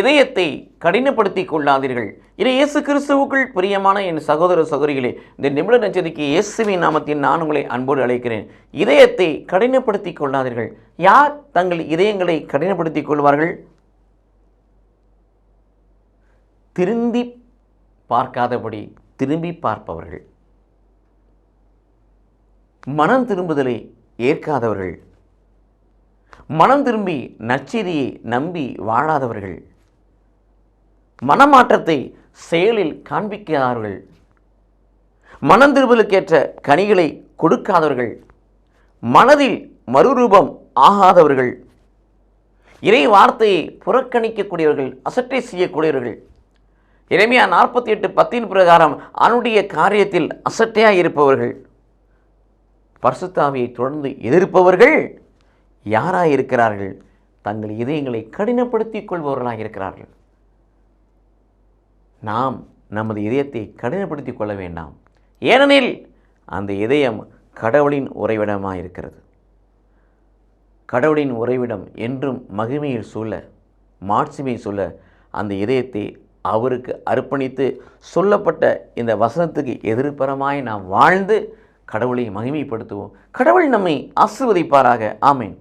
இதயத்தை கடினப்படுத்திக் கொள்ளாதீர்கள். இது இயேசு கிறிஸ்துவுக்குள் பிரியமான என் சகோதர சகோதரிகளே இந்த நிமிட நட்சத்திற்கு இயேசுவின் நாமத்தில் நான் உங்களை அன்போடு அழைக்கிறேன். இதயத்தை கடினப்படுத்திக் கொள்ளாதீர்கள். யார் தங்கள் இதயங்களை கடினப்படுத்திக் கொள்வார்கள்? திரும்பி பார்க்காதபடி திரும்பி பார்ப்பவர்கள். மனம் திரும்புதலை ஏற்காதவர்கள். மனம் திரும்பி நச்செய்தியை நம்பி வாழாதவர்கள். மனமாற்றத்தை செயலில் காண்பிக்காதவர்கள் மனந்திருபலுக்கேற்ற கனிகளை கொடுக்காதவர்கள். மனதில் மறுரூபம் ஆகாதவர்கள். இறை வார்த்தையை புறக்கணிக்கக்கூடியவர்கள் அசட்டை செய்யக்கூடியவர்கள். இறைமையா நாற்பத்தி எட்டு பத்தின் பிரகாரம் அவனுடைய காரியத்தில் அசட்டையாக இருப்பவர்கள். பர்சுத்தாவியை தொடர்ந்து எதிர்ப்பவர்கள் யாராக இருக்கிறார்கள் தங்கள் இதயங்களை கடினப்படுத்திக் கொள்பவர்களாக இருக்கிறார்கள் நாம் நமது இதயத்தை கடினப்படுத்திக் கொள்ள வேண்டாம். ஏனெனில் அந்த இதயம் கடவுளின் உறைவிடமாக இருக்கிறது. கடவுளின் உறைவிடம் என்றும் மகிமையில் சூழ மாட்சிமை சொல்ல அந்த இதயத்தை அவருக்கு அர்ப்பணித்து சொல்லப்பட்ட இந்த வசனத்துக்கு எதிர்ப்புறமாய் நாம் வாழ்ந்து கடவுளை மகிமைப்படுத்துவோம். கடவுள் நம்மை ஆசிர்வதிப்பாராக. ஆமேன்.